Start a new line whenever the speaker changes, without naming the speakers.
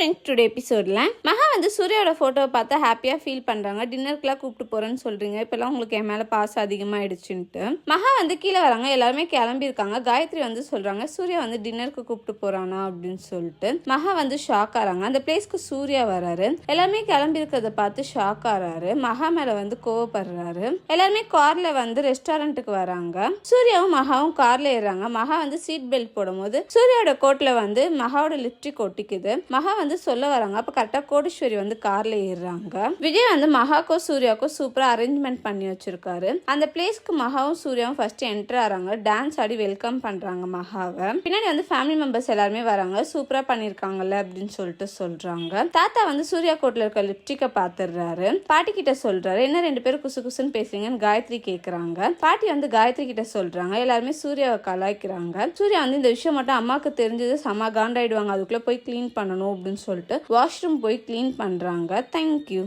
Friends today எபிசோடில் மகா வந்து சூர்யாவோட ஃபோட்டோவை பார்த்தா ஹாப்பியாக ஃபீல் பண்ணுறாங்க டின்னருக்குலாம் கூப்பிட்டு போகிறேன்னு சொல்கிறீங்க இப்போல்லாம் உங்களுக்கு என் மேலே பாசம் அதிகமாகிடுச்சுன்ட்டு மகா வந்து கீழே வராங்க. எல்லாருமே கிளம்பியிருக்காங்க. காயத்ரி வந்து சொல்கிறாங்க சூர்யா வந்து டின்னருக்கு கூப்பிட்டு போகிறானா அப்படின்னு சொல்லிட்டு. மகா வந்து ஷாக் ஆகிறாங்க அந்த பிளேஸ்க்கு சூர்யா வராரு. எல்லாருமே கிளம்பியிருக்கிறத பார்த்து ஷாக் ஆகிறாரு மகா மேலே வந்து கோவப்படுறாரு. எல்லாருமே காரில் வந்து ரெஸ்டாரண்ட்டுக்கு வராங்க. சூர்யாவும் மகாவும் காரில் ஏறுறாங்க. மகா வந்து சீட் பெல்ட் போடும்போது சூர்யாவோட கோட்டில் வந்து மகாவோட லிப்ஸ்டிக் ஒட்டிக்குது. மகா வந்து சொல்ல வராங்க. அப்போ கரெக்டாக கோடீஸ்வரி வந்து காரில் ஏறுறாங்க. விஜய் வந்து மகாக்கோ சூர்யாவுக்கும் சூப்பராக அரேஞ்ச்மெண்ட் பண்ணி வச்சிருக்காரு. அந்த பிளேஸ்க்கு மகாவும் சூர்யாவும் ஃபர்ஸ்ட் என்டர் ஆறாங்க. டான்ஸ் ஆடி வெல்கம் பண்ணுறாங்க மகாவை. பின்னாடி வந்து ஃபேமிலி மெம்பர்ஸ் எல்லாருமே வராங்க. சூப்பராக பண்ணியிருக்காங்கல்ல அப்படின்னு சொல்லிட்டு சொல்கிறாங்க தாத்தா வந்து சூர்யா கோட்டில் இருக்க லிப்டிக்கை பார்த்துடுறாரு பாட்டி கிட்ட சொல்றாரு. என்ன ரெண்டு பேரும் குசு குசுன்னு பேசுறீங்கன்னு காயத்ரி கேட்குறாங்க பாட்டி வந்து காயத்ரி கிட்ட சொல்றாங்க. எல்லாருமே சூர்யாவை கலாய்க்கிறாங்க. சூர்யா வந்து இந்த விஷயம் மட்டும் அம்மாவுக்கு தெரிஞ்சது செம காண்டாயிடுவாங்க. அதுக்குள்ளே போய் க்ளீன் பண்ணணும் அப்படின்னு சொல்லிட்டு வாஷ்ரூம் போய் க்ளீன் பண்ணுறாங்க தேங்க்யூ